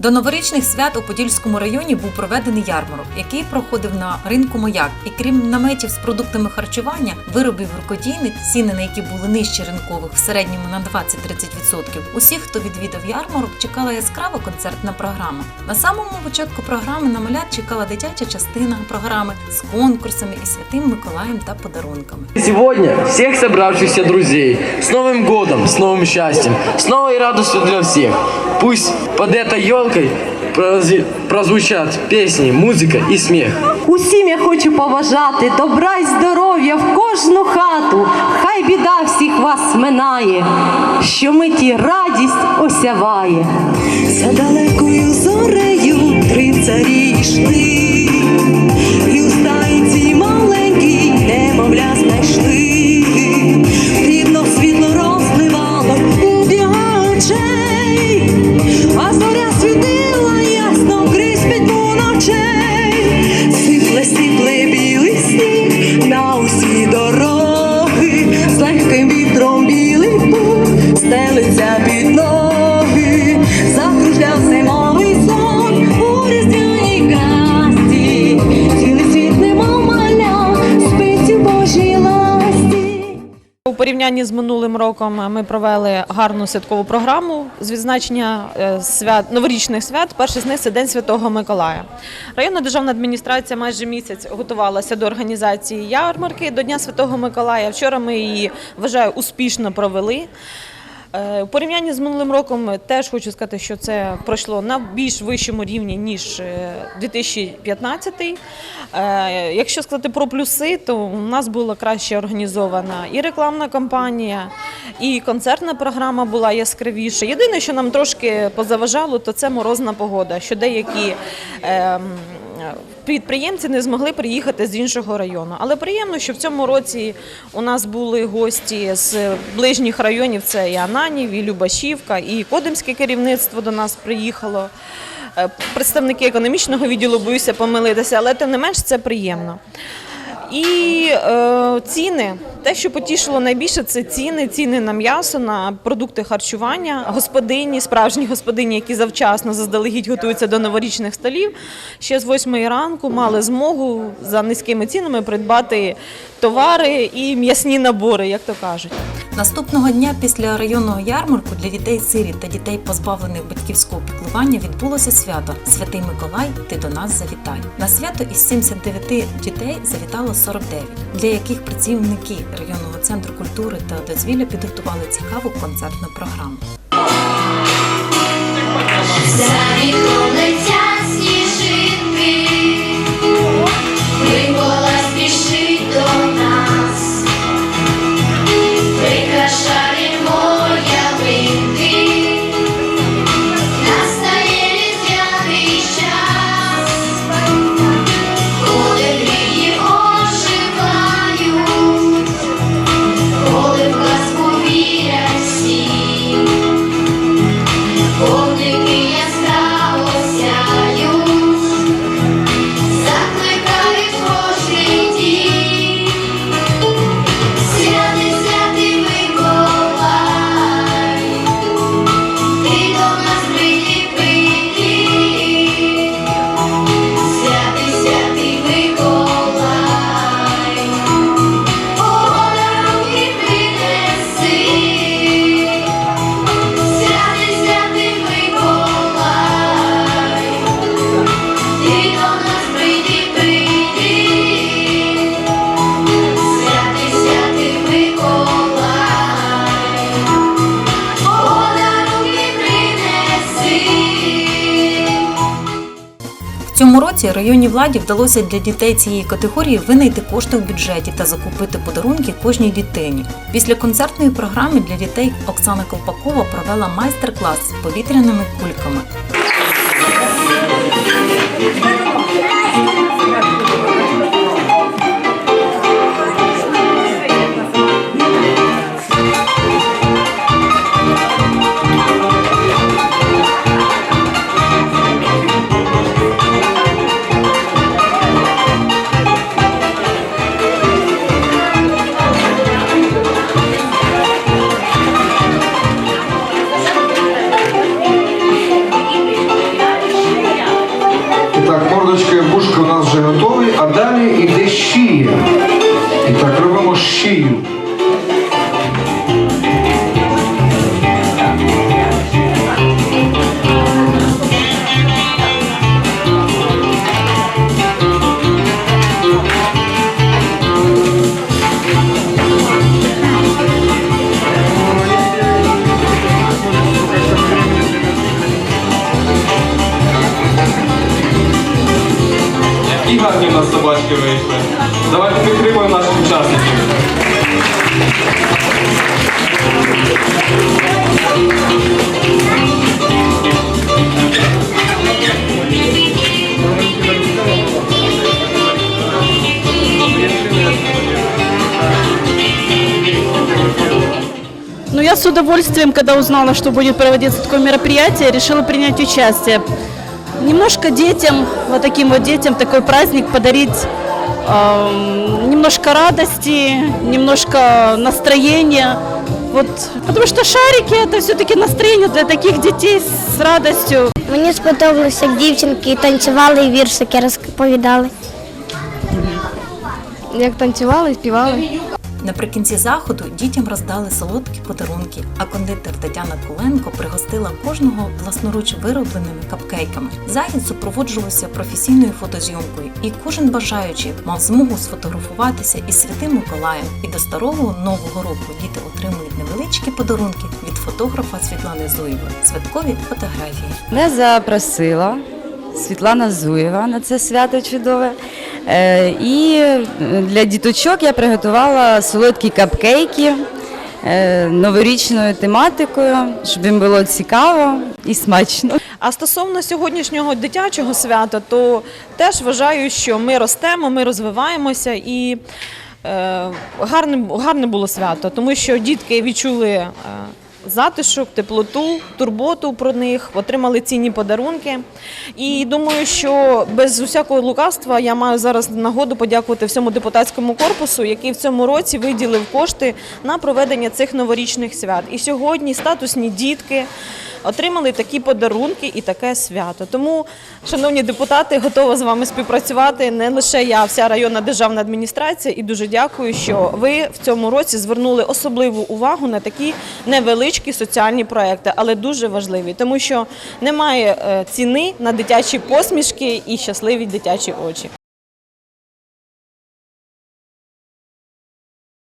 До новорічних свят у Подільському районі був проведений ярмарок, який проходив на ринку Маяк. І крім наметів з продуктами харчування, виробів рукодійних, ціни на які були нижче ринкових в середньому на 20-30%, усіх, хто відвідав ярмарок, чекала яскрава концертна програма. На самому початку програми на малят чекала дитяча частина програми з конкурсами і святим Миколаєм та подарунками. Сегодня всех собравшихся друзей с Новым годом, с новым счастьем, с новой радостью для всех. Пусть под этой елкой прозвучат песни, музика і сміх. Усім я хочу поважати добра й здоров'я в кожну хату. Хай біда всіх вас минає, що миті радість осяває. За далекою зорею три царі йшли, зимовий сон у різдвяній казці, цілий світ немов спить Божій ласті. У порівнянні з минулим роком ми провели гарну святкову програму з відзначення е, свят новорічних свят. Перший з них це День Святого Миколая. Районна державна адміністрація майже місяць готувалася до організації ярмарки до Дня Святого Миколая. Вчора ми її вважаю успішно провели. Е, У порівнянні з минулим роком теж хочу сказати, що це пройшло на більш вищому рівні ніж е, 2015. Е, Якщо сказати про плюси, то у нас була краще організована і рекламна кампанія, і концертна програма була яскравіша. Єдине, що нам трошки позаважало, то це морозна погода, що деякі. Підприємці не змогли приїхати з іншого району, але приємно, що в цьому році у нас були гості з ближніх районів. Це і Ананів, і Любашівка, і Кодимське керівництво до нас приїхало. Е, Представники економічного відділу боюся помилитися, але тим не менш це приємно. І е, ціни, те, що потішило найбільше, це ціни, ціни на м'ясо, на продукти харчування. Господині, справжні господині, які завчасно заздалегідь готуються до новорічних столів, ще з 8 ранку мали змогу за низькими цінами придбати товари і м'ясні набори, як то кажуть. Наступного дня після районного ярмарку для дітей сиріт та дітей, позбавлених батьківського піклування, відбулося свято Святий Миколай, ти до нас завітай. На свято із 79 дітей завітало 49, для яких працівники районного центру культури та дозвілля підготували цікаву концертну програму. Цьому році районній владі вдалося для дітей цієї категорії винайти кошти в бюджеті та закупити подарунки кожній дитині. Після концертної програми для дітей Оксана Колпакова провела майстер-клас з повітряними кульками. Ну, я с удовольствием, когда узнала, что будет проводиться такое мероприятие, решила принять участие. Немножко детям, вот таким вот детям, такой праздник подарить эм, немножко радости, немножко настроения. Вот, потому что шарики это все-таки настроение для таких детей с радостью. Мені сподобалося, як дівчинки танцювали і віршики розповідали. Як танцювали, співали. Наприкінці заходу дітям роздали солодкі подарунки, а кондитер Тетяна Куленко пригостила кожного власноруч виробленими капкейками. Захід супроводжувався професійною фотозйомкою, і кожен бажаючий мав змогу сфотографуватися із святим Миколаєм. І до старого нового року діти отримують невеличкі подарунки від фотографа Світлани Зуєвої, святкові фотографії. Мене запросила Світлана Зуєва на це свято чудове. Е, І для діточок я приготувала солодкі капкейки е, новорічною тематикою, щоб їм було цікаво і смачно. А стосовно сьогоднішнього дитячого свята, то теж вважаю, що ми ростемо, ми розвиваємося і е, гарне, гарне було свято, тому що дітки відчули. Затишок, теплоту, турботу про них, отримали цінні подарунки. І думаю, що без усякого лукавства я маю зараз нагоду подякувати всьому депутатському корпусу, який в цьому році виділив кошти на проведення цих новорічних свят. І сьогодні статусні дітки отримали такі подарунки і таке свято. Тому, шановні депутати, готова з вами співпрацювати не лише я, а вся районна державна адміністрація. І дуже дякую, що ви в цьому році звернули особливу увагу на такі невеличкі соціальні проекти, але дуже важливі, тому що немає е, ціни на дитячі посмішки і щасливі дитячі очі.